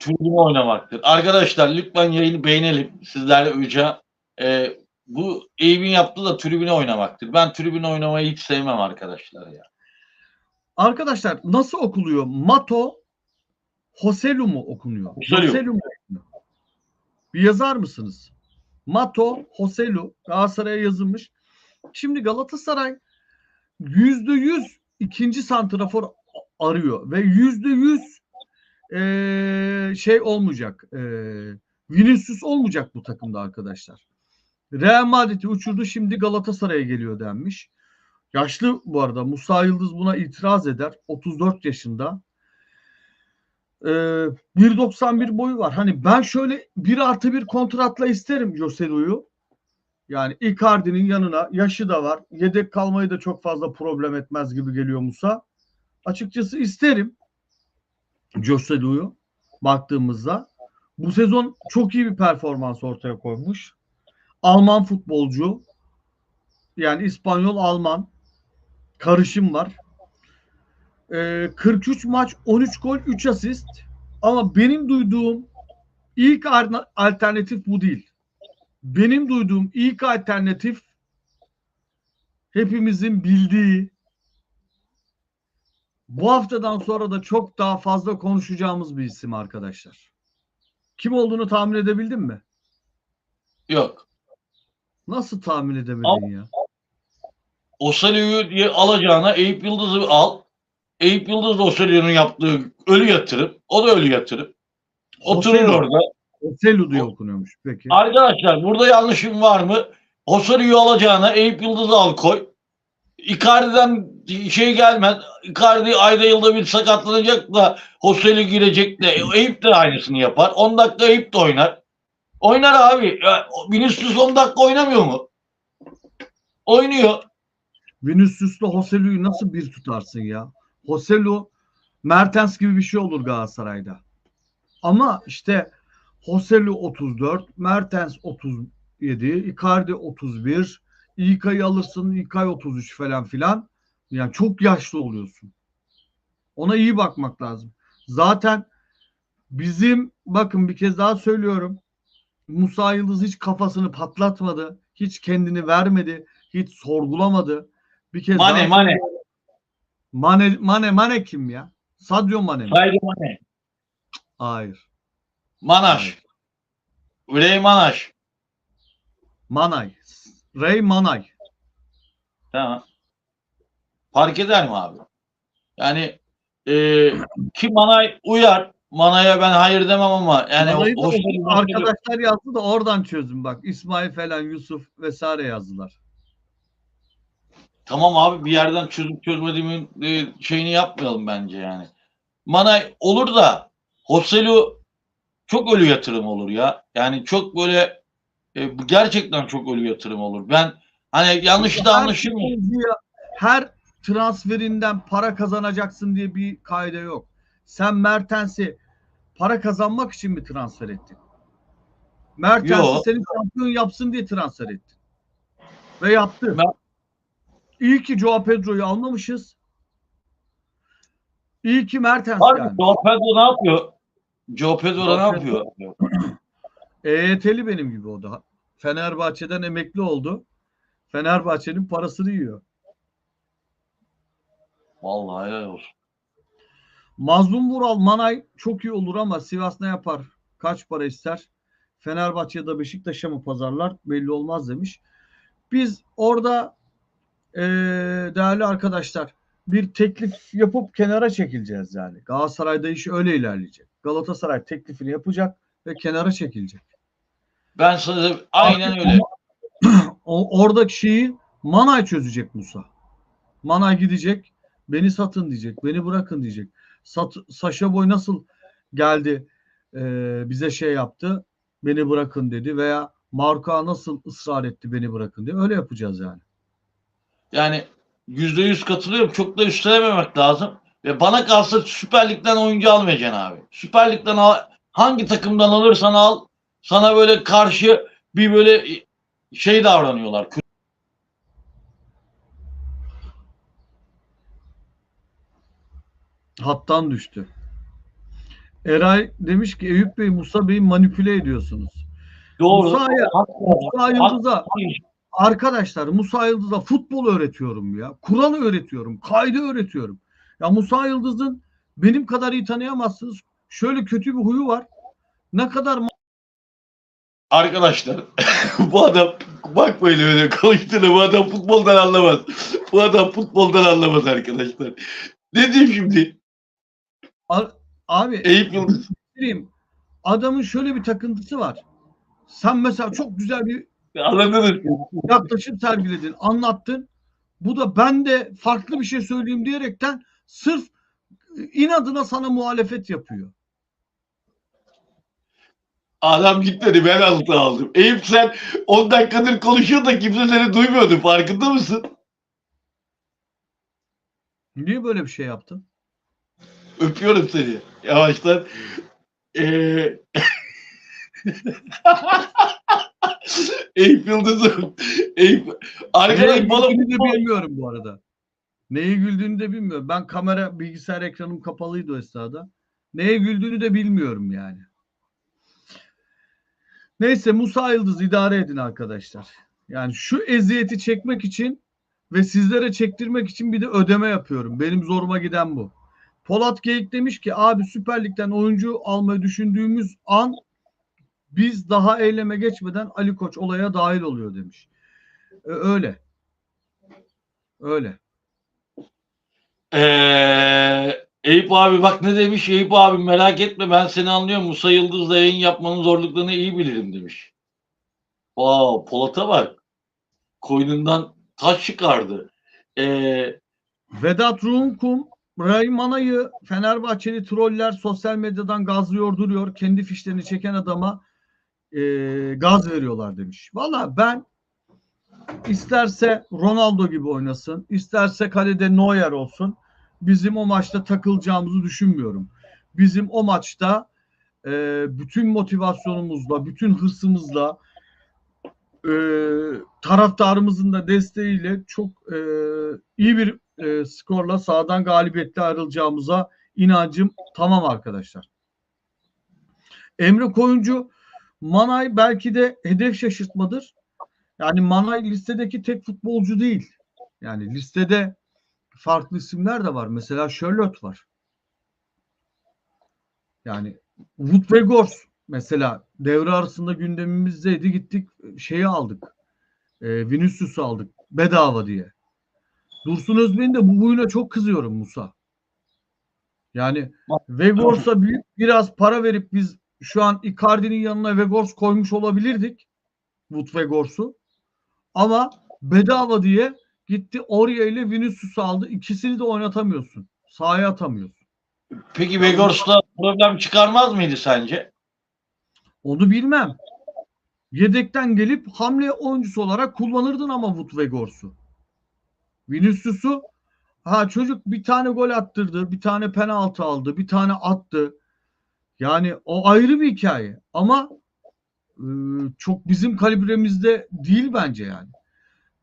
tribüne oynamaktır. Arkadaşlar lütfen yayını beğenelim. Sizlerle Üca. E, bu Eyüp'ün yaptığı da tribüne oynamaktır. Ben tribüne oynamayı hiç sevmem arkadaşlar ya. Arkadaşlar nasıl okuluyor? Mato Hoselu mu okunuyor? Hoselu. Hoselu mu okunuyor? Bir yazar mısınız? Mato Hoselu Galatasaray'a yazılmış. Şimdi Galatasaray yüzde yüz ikinci santrafor arıyor ve yüzde yüz eee, şey olmayacak. Eee Vinicius olmayacak bu takımda arkadaşlar. Real Madrid'i uçurdu şimdi Galatasaray'a geliyor denmiş. Yaşlı bu arada. Musa Yıldız buna itiraz eder. 34 yaşında. Ee, 1.91 boyu var. Hani ben şöyle 1 artı 1 kontratla isterim Joselu'yu. Yani Icardi'nin yanına yaşı da var. Yedek kalmayı da çok fazla problem etmez gibi geliyor Musa. Açıkçası isterim Joselu'yu baktığımızda. Bu sezon çok iyi bir performans ortaya koymuş. Alman futbolcu. Yani İspanyol, Alman karışım var. Ee, 43 maç, 13 gol, 3 asist. Ama benim duyduğum ilk alternatif bu değil. Benim duyduğum ilk alternatif hepimizin bildiği bu haftadan sonra da çok daha fazla konuşacağımız bir isim arkadaşlar. Kim olduğunu tahmin edebildin mi? Yok. Nasıl tahmin edebildin ya? Osalio'yu diye alacağına Eyüp Yıldız'ı al. Eyüp Yıldız da Osalio'nun yaptığı ölü yatırım. O da ölü yatırım. Oturur Osalio. orada. Selu diye okunuyormuş. Peki. Arkadaşlar burada yanlışım var mı? Osalio'yu alacağına Eyüp Yıldız'ı al koy. Icardi'den şey gelmez. Icardi ayda yılda bir sakatlanacak da Osalio girecek de Eyüp de aynısını yapar. 10 dakika Eyüp de oynar. Oynar abi. Ya, Vinicius 10 dakika oynamıyor mu? Oynuyor. Vinicius'la Hoselu'yu nasıl bir tutarsın ya? Hoselu Mertens gibi bir şey olur Galatasaray'da. Ama işte Hoselu 34, Mertens 37, Icardi 31, İlkay'ı alırsın İlkay 33 falan filan. Yani çok yaşlı oluyorsun. Ona iyi bakmak lazım. Zaten bizim bakın bir kez daha söylüyorum. Musa Yıldız hiç kafasını patlatmadı. Hiç kendini vermedi. Hiç sorgulamadı. Bir kez Mane daha Mane. Mane Mane Mane kim ya? Sadio Mane mi? Saygı Mane. Hayır. Manaş. Ürey Manaş. Manay. Ray Manay. Tamam. Fark eder mi abi? Yani e, ki Manay uyar. Manay'a ben hayır demem ama yani Manay'ı da hoş- o- arkadaşlar yazdı da oradan çözün bak. İsmail falan Yusuf vesaire yazdılar. Tamam abi bir yerden çözüp çözmediğimin e, şeyini yapmayalım bence yani. Manay olur da Hoselu çok ölü yatırım olur ya. Yani çok böyle e, bu gerçekten çok ölü yatırım olur. Ben hani yanlış da anlaşılmıyor. Her transferinden para kazanacaksın diye bir kaide yok. Sen Mertens'i para kazanmak için mi transfer ettin? Mertens'i seni şampiyon yapsın diye transfer ettin. Ve yaptı. Ben- İyi ki Joao Pedro'yu almamışız. İyi ki Mertens Abi geldi. Joe Pedro ne yapıyor? Joe Pedro ne Joao yapıyor? EYT'li benim gibi o da. Fenerbahçe'den emekli oldu. Fenerbahçe'nin parasını yiyor. Vallahi helal olsun. Mazlum Vural Manay çok iyi olur ama Sivas ne yapar? Kaç para ister? Fenerbahçe ya da Beşiktaş'a mı pazarlar? Belli olmaz demiş. Biz orada eee, değerli arkadaşlar bir teklif yapıp kenara çekileceğiz yani. Galatasaray'da iş öyle ilerleyecek. Galatasaray teklifini yapacak ve kenara çekilecek. Ben sana aynen Artık öyle. O, oradaki şeyi Manay çözecek Musa. Manay gidecek. Beni satın diyecek. Beni bırakın diyecek. Sat, Saşa Boy nasıl geldi e, bize şey yaptı. Beni bırakın dedi veya Marka nasıl ısrar etti beni bırakın diye. Öyle yapacağız yani. Yani yüzde yüz katılıyorum. Çok da üstelememek lazım. Ve bana kalsa Süper Lig'den oyuncu almayacaksın abi. Süper Lig'den al, hangi takımdan alırsan al sana böyle karşı bir böyle şey davranıyorlar. Hattan düştü. Eray demiş ki Eyüp Bey Musa Bey'i manipüle ediyorsunuz. Doğru. Musa'ya- Musa Yıldız'a arkadaşlar Musa Yıldız'a futbol öğretiyorum ya. Kural öğretiyorum. Kaydı öğretiyorum. Ya Musa Yıldız'ın benim kadar iyi tanıyamazsınız. Şöyle kötü bir huyu var. Ne kadar Arkadaşlar bu adam bakmayın öyle konuştuğuna bu adam futboldan anlamaz. Bu adam futboldan anlamaz arkadaşlar. Ne diyeyim şimdi? A- abi Eyüp Yıldız. Adamın şöyle bir takıntısı var. Sen mesela çok güzel bir Anladınız mı? yaklaşım sergiledin, anlattın. Bu da ben de farklı bir şey söyleyeyim diyerekten sırf inadına sana muhalefet yapıyor. Adam gitmedi ben altı aldım. Eyüp sen 10 dakikadır konuşuyor da kimse seni duymuyordu. Farkında mısın? Niye böyle bir şey yaptın? Öpüyorum seni. Yavaştan. Ee... Eyüp Yıldız'ım. Eyüp... Arkadaş bana de bilmiyorum bu arada. Neye güldüğünü de bilmiyorum. Ben kamera bilgisayar ekranım kapalıydı o esnada. Neye güldüğünü de bilmiyorum yani. Neyse Musa Yıldız idare edin arkadaşlar. Yani şu eziyeti çekmek için ve sizlere çektirmek için bir de ödeme yapıyorum. Benim zoruma giden bu. Polat Geyik demiş ki abi Süper Lig'den oyuncu almayı düşündüğümüz an biz daha eyleme geçmeden Ali Koç olaya dahil oluyor demiş. E, öyle. Öyle. Ee, Eyüp abi bak ne demiş Eyüp abi merak etme ben seni anlıyorum. Musa Yıldız'la yayın yapmanın zorluklarını iyi bilirim demiş. Aa Polat'a bak. Koynundan taş çıkardı. Ee, Vedat Rumkum Raymana'yı Fenerbahçeli troller sosyal medyadan gazlıyor duruyor. Kendi fişlerini çeken adama e, gaz veriyorlar demiş. Valla ben isterse Ronaldo gibi oynasın, isterse kalede Neuer olsun. Bizim o maçta takılacağımızı düşünmüyorum. Bizim o maçta e, bütün motivasyonumuzla, bütün hırsımızla, e, taraftarımızın da desteğiyle çok e, iyi bir e, skorla sağdan galibiyetle ayrılacağımıza inancım tamam arkadaşlar. Emre Koyuncu Manay belki de hedef şaşırtmadır. Yani Manay listedeki tek futbolcu değil. Yani listede farklı isimler de var. Mesela Charlotte var. Yani Wood ve Gors mesela devre arasında gündemimizdeydi. Gittik şeyi aldık. E, Vinicius'u aldık bedava diye. Dursun Özbey'in de bu huyuna çok kızıyorum Musa. Yani Vegors'a biraz para verip biz şu an Icardi'nin yanına Vegors koymuş olabilirdik. Wood Vegors'u. Ama bedava diye gitti Oraya ile Vinicius'u aldı. İkisini de oynatamıyorsun. Sahaya atamıyorsun. peki Vegors'ta problem çıkarmaz mıydı sence? Onu bilmem. Yedekten gelip hamle oyuncusu olarak kullanırdın ama Wood Vegors'u. Vinicius'u ha çocuk bir tane gol attırdı, bir tane penaltı aldı, bir tane attı. Yani o ayrı bir hikaye ama e, çok bizim kalibremizde değil bence yani.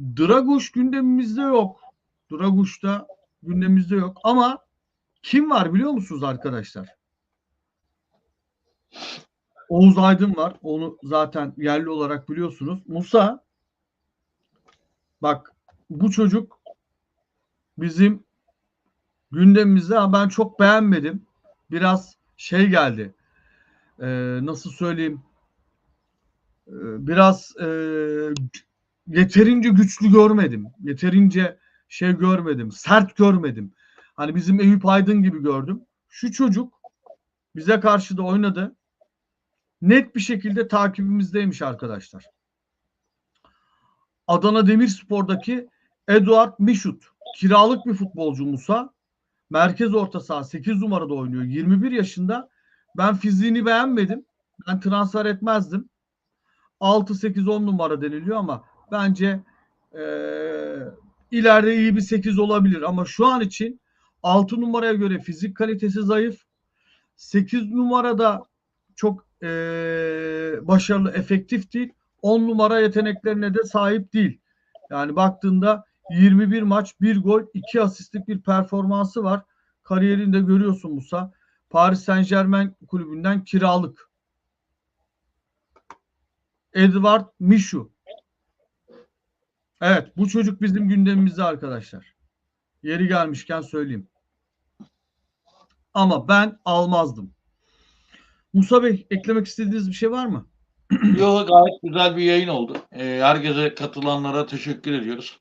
Draguş gündemimizde yok. Draguş da gündemimizde yok ama kim var biliyor musunuz arkadaşlar? Oğuz Aydın var. Onu zaten yerli olarak biliyorsunuz. Musa bak bu çocuk bizim gündemimizde ama ben çok beğenmedim. Biraz şey geldi. Ee, nasıl söyleyeyim? Ee, biraz e, yeterince güçlü görmedim. Yeterince şey görmedim. Sert görmedim. Hani bizim Eyüp Aydın gibi gördüm. Şu çocuk bize karşı da oynadı net bir şekilde takibimizdeymiş arkadaşlar. Adana Demirspor'daki Eduard Mişut kiralık bir futbolcu Musa. Merkez orta saha 8 numarada oynuyor. 21 yaşında. Ben fiziğini beğenmedim. Ben transfer etmezdim. 6 8 10 numara deniliyor ama bence ee, ileride iyi bir 8 olabilir ama şu an için 6 numaraya göre fizik kalitesi zayıf. 8 numarada çok e, başarılı, efektif değil. 10 numara yeteneklerine de sahip değil. Yani baktığında 21 maç, 1 gol, 2 asistlik bir performansı var. Kariyerinde görüyorsun Musa. Paris Saint Germain kulübünden kiralık. Edward Michu. Evet bu çocuk bizim gündemimizde arkadaşlar. Yeri gelmişken söyleyeyim. Ama ben almazdım. Musa Bey eklemek istediğiniz bir şey var mı? Yok gayet güzel bir yayın oldu. Ee, herkese katılanlara teşekkür ediyoruz.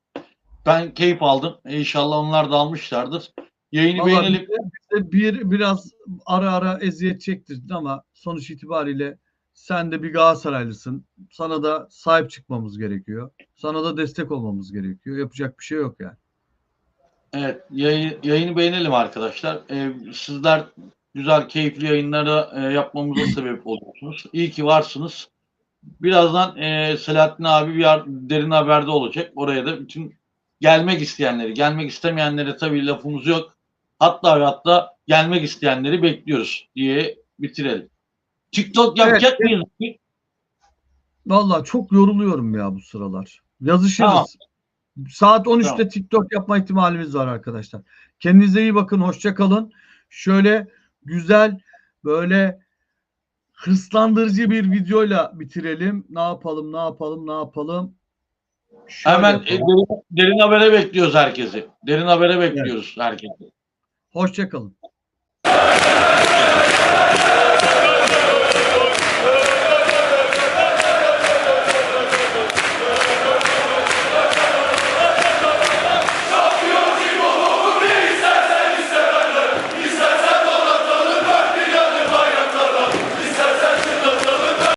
Ben keyif aldım. İnşallah onlar da almışlardır. Yayını Vallahi beğenelim. bize bir biraz ara ara eziyet çektirdin ama sonuç itibariyle sen de bir Galatasaraylısın. Sana da sahip çıkmamız gerekiyor. Sana da destek olmamız gerekiyor. Yapacak bir şey yok yani. Evet, yayın, yayını beğenelim arkadaşlar. Ee, sizler güzel, keyifli yayınları e, yapmamıza sebep oluyorsunuz. İyi ki varsınız. Birazdan e, Selahattin abi bir yer- derin haberde olacak. Oraya da bütün gelmek isteyenleri, gelmek istemeyenlere tabii lafımız yok. Hatta ve hatta gelmek isteyenleri bekliyoruz diye bitirelim. TikTok yapacak Evet. mıyız? Vallahi çok yoruluyorum ya bu sıralar. Yazışırız. Tamam. Saat 13'te Tamam. TikTok yapma ihtimalimiz var arkadaşlar. Kendinize iyi bakın. Hoşça kalın. Şöyle güzel böyle hırslandırıcı bir videoyla bitirelim. Ne yapalım, ne yapalım, ne yapalım? Şöyle Hemen e, yapalım. derin, derin habere bekliyoruz herkesi. Derin habere bekliyoruz herkesi. Hoşça kalın.